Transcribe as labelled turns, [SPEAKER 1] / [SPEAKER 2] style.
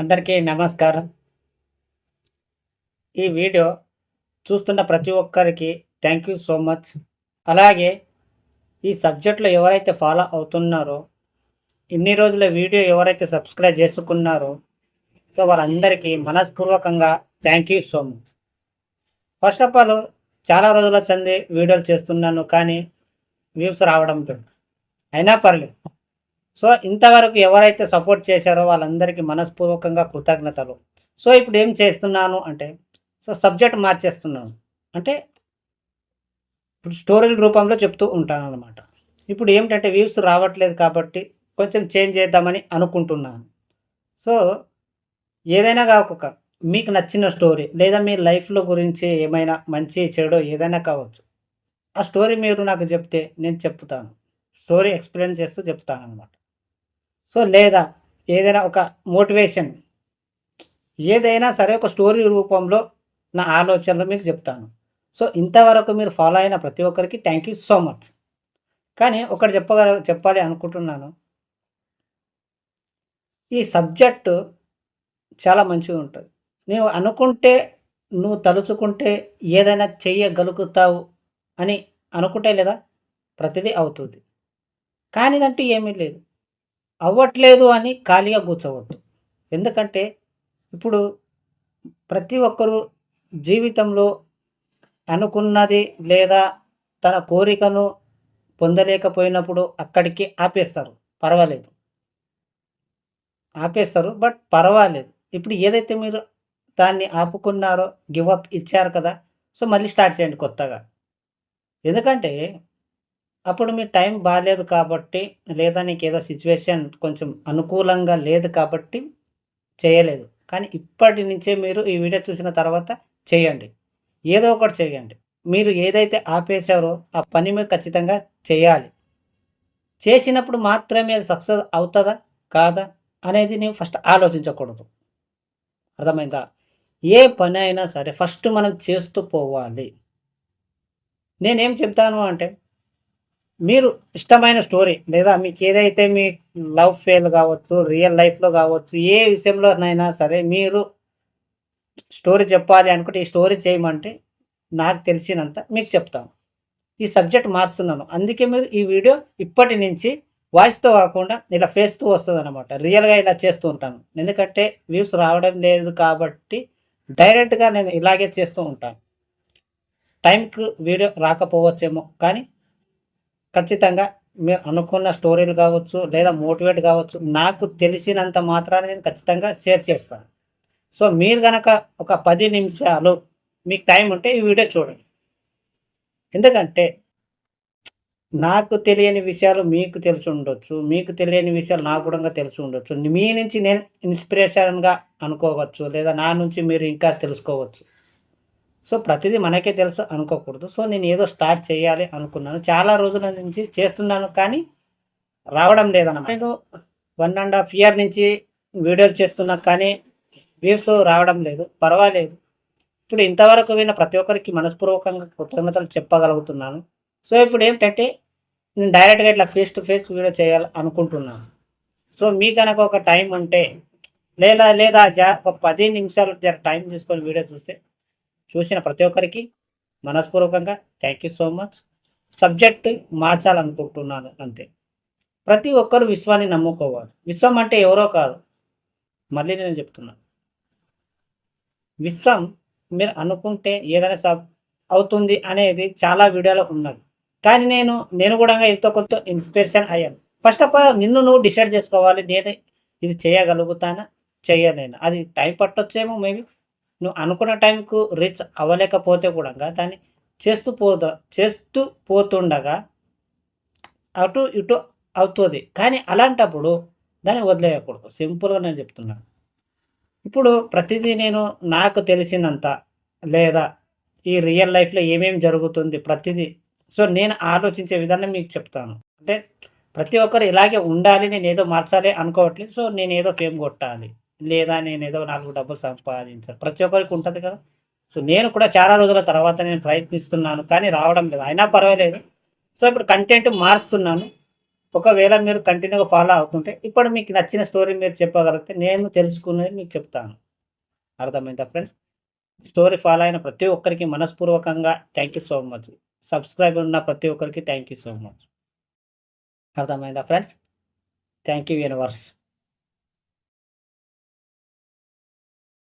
[SPEAKER 1] అందరికీ నమస్కారం. ఈ వీడియో చూస్తున్న ప్రతి ఒక్కరికి థ్యాంక్ యూ సో మచ్. అలాగే ఈ సబ్జెక్ట్లో ఎవరైతే ఫాలో అవుతున్నారో ఇన్ని రోజుల వీడియో ఎవరైతే సబ్స్క్రైబ్ చేసుకున్నారో సో వాళ్ళందరికీ మనస్పూర్వకంగా thank you so much. First of all చాలా రోజుల చెంది వీడియోలు చేస్తున్నాను కానీ వ్యూస్ రావడం లేదు. అయినా పర్లేదు. సో ఇంతవరకు ఎవరైతే సపోర్ట్ చేశారో వాళ్ళందరికీ మనస్పూర్వకంగా కృతజ్ఞతలు. సో ఇప్పుడు ఏం చేస్తున్నాను అంటే సో సబ్జెక్ట్ మార్చేస్తున్నాను. అంటే ఇప్పుడు స్టోరీల రూపంలో చెప్తూ ఉంటాను అనమాట ఇప్పుడు ఏమిటంటే వ్యూస్ రావట్లేదు కాబట్టి కొంచెం చేంజ్ చేద్దామని అనుకుంటున్నాను. సో ఏదైనా కాకొక మీకు నచ్చిన స్టోరీ లేదా మీ లైఫ్లో గురించి ఏమైనా మంచి చెడు ఏదైనా కావచ్చు ఆ స్టోరీ మీరు నాకు చెప్తే నేను చెప్తాను. స్టోరీ ఎక్స్ప్లెయిన్ చేస్తూ చెప్తాను అనమాట సో లేదా ఏదైనా ఒక మోటివేషన్ ఏదైనా సరే ఒక స్టోరీ రూపంలో నా ఆలోచనలు మీకు చెప్తాను. సో ఇంతవరకు మీరు ఫాలో అయిన ప్రతి ఒక్కరికి థ్యాంక్ యూ సో మచ్. కానీ ఒకటి చెప్పగల చెప్పాలి అనుకుంటున్నాను. ఈ సబ్జెక్టు చాలా మంచిగా ఉంటుంది. నువ్వు అనుకుంటే నువ్వు తలుచుకుంటే ఏదైనా చెయ్యగలుగుతావు అని అనుకుంటే లేదా? ప్రతిదీ అవుతుంది. కానిదంటూ ఏమీ లేదు. అవ్వట్లేదు అని ఖాళీగా కూర్చోవద్దు. ఎందుకంటే ఇప్పుడు ప్రతి ఒక్కరూ జీవితంలో అనుకున్నది లేదా తన కోరికను పొందలేకపోయినప్పుడు అక్కడికి ఆపేస్తారు. పర్వాలేదు. ఆపేస్తారు బట్ పర్వాలేదు. ఇప్పుడు ఏదైతే మీరు దాన్ని ఆపుకున్నారో గివ్ అప్ ఇచ్చారు కదా సో మళ్ళీ స్టార్ట్ చేయండి కొత్తగా. ఎందుకంటే అప్పుడు మీ టైం బాగాలేదు కాబట్టి లేదా నీకు ఏదో సిచ్యువేషన్ కొంచెం అనుకూలంగా లేదు కాబట్టి చేయలేదు. కానీ ఇప్పటి నుంచే మీరు ఈ వీడియో చూసిన తర్వాత చేయండి. ఏదో ఒకటి చేయండి. మీరు ఏదైతే ఆపేశారో ఆ పని మీరు ఖచ్చితంగా చేయాలి. చేసినప్పుడు మాత్రమే అది సక్సెస్ అవుతుందా? కాదా? అనేది నీవు ఫస్ట్ ఆలోచించకూడదు. అర్థమైందా? ఏ పని అయినా సరే ఫస్ట్ మనం చేస్తూ పోవాలి. నేనేం చెప్తాను అంటే మీరు ఇష్టమైన స్టోరీ లేదా మీకు ఏదైతే మీ లవ్ ఫెయిల్ కావచ్చు రియల్ లైఫ్లో కావచ్చు ఏ విషయంలోనైనా సరే మీరు స్టోరీ చెప్పాలి అనుకుంటే ఈ స్టోరీ చేయమంటే నాకు తెలిసినంత మీకు చెప్తాను. ఈ సబ్జెక్ట్ మార్చున్నాను. అందుకే మీరు ఈ వీడియో ఇప్పటి నుంచి వాయిస్తో కాకుండా ఇలా ఫేస్తో వస్తుంది అనమాట రియల్గా ఇలా చేస్తూ ఉంటాను. ఎందుకంటే వ్యూస్ రావడం లేదు కాబట్టి డైరెక్ట్గా నేను ఇలాగే చేస్తూ ఉంటాను. టైంకి వీడియో రాకపోవచ్చేమో కానీ ఖచ్చితంగా మీరు అనుకున్న స్టోరీలు కావచ్చు లేదా మోటివేట్ కావచ్చు నాకు తెలిసినంత మాత్రాన్ని నేను ఖచ్చితంగా షేర్ చేస్తాను. సో మీరు కనుక ఒక పది నిమిషాలు మీకు టైం ఉంటే ఈ వీడియో చూడండి. ఎందుకంటే నాకు తెలియని విషయాలు మీకు తెలిసి ఉండొచ్చు మీకు తెలియని విషయాలు నాకు కూడా తెలిసి ఉండొచ్చు. మీ నుంచి నేను ఇన్స్పిరేషన్గా అనుకోవచ్చు లేదా నా నుంచి మీరు ఇంకా తెలుసుకోవచ్చు. సో ప్రతిదీ మనకే తెలుసు అనుకోకూడదు. సో నేను ఏదో స్టార్ట్ చేయాలి అనుకున్నాను. చాలా రోజుల నుంచి చేస్తున్నాను కానీ రావడం లేదన్నమాట. నేను వన్ అండ్ హాఫ్ ఇయర్ నుంచి వీడియోలు చేస్తున్నా కానీ వ్యూస్ రావడం లేదు. పర్వాలేదు. ఇప్పుడు ఇంతవరకు విన్న ప్రతి ఒక్కరికి మనస్పూర్వకంగా కృతజ్ఞతలు చెప్పగలుగుతున్నాను. సో ఇప్పుడు ఏంటంటే నేను డైరెక్ట్గా ఇట్లా ఫేస్ టు ఫేస్ వీడియో చేయాలి అనుకుంటున్నాను. సో మీ కనుక ఒక టైం ఉంటే లేదా లేదా జా ఒక పది నిమిషాలు జర టైం తీసుకొని వీడియో చూస్తే చూసిన ప్రతి ఒక్కరికి మనస్పూర్వకంగా thank you so much subject మార్చాలనుకుంటున్నాను అంతే. ప్రతి ఒక్కరు విశ్వాన్ని నమ్ముకోవాలి. విశ్వం అంటే ఎవరో కాదు. మళ్ళీ నేను చెప్తున్నాను విశ్వం మీరు అనుకుంటే ఏదైనా సబ్ అవుతుంది అనేది చాలా వీడియోలో ఉన్నది. కానీ నేను నేను కూడా ఎంతో కొంత ఇన్స్పిరేషన్ అయ్యాను. ఫస్ట్ ఆఫ్ ఆల్ నిన్ను నువ్వు డిసైడ్ చేసుకోవాలి. నేను ఇది చేయగలుగుతానా? చేయలేను. అది టైం పట్టొచ్చేమో మేబీ నువ్వు అనుకున్న టైంకు రీచ్ అవ్వలేకపోతే కూడా దాన్ని చేస్తూ పోతా చేస్తూ పోతుండగా అటు ఇటు అవుతుంది. కానీ అలాంటప్పుడు దాన్ని వదిలేయకూడదు. సింపుల్గా నేను చెప్తున్నాను. ఇప్పుడు ప్రతిదీ నేను నాకు తెలిసినంత లేదా ఈ రియల్ లైఫ్లో ఏమేమి జరుగుతుంది ప్రతిదీ. సో నేను ఆలోచించే విధానం మీకు చెప్తాను. అంటే ప్రతి ఒక్కరు ఇలాగే ఉండాలి నేను ఏదో మార్చాలి అనుకోవట్లేదు. సో నేను ఏదో ఫేమ్ కొట్టాలి. లేదా నేను ఏదో నాలుగు డబ్బులు సంపాదించాను. ప్రతి ఒక్కరికి ఉంటుంది కదా. సో నేను కూడా చాలా రోజుల తర్వాత నేను ప్రయత్నిస్తున్నాను కానీ రావడం లేదు. అయినా పర్వాలేదు. సో ఇప్పుడు కంటెంట్ మారుస్తున్నాను. ఒకవేళ మీరు కంటిన్యూగా ఫాలో అవుతుంటే ఇప్పుడు మీకు నచ్చిన స్టోరీ మీరు చెప్పగలిగితే నేను తెలుసుకునేది మీకు చెప్తాను. అర్థమైందా ఫ్రెండ్స్ స్టోరీ ఫాలో అయిన ప్రతి ఒక్కరికి మనస్పూర్వకంగా thank you so much subscribe ఉన్న ప్రతి ఒక్కరికి థ్యాంక్ యూ సో మచ్ అర్థమైందా ఫ్రెండ్స్ థ్యాంక్ యూ యూనివర్స్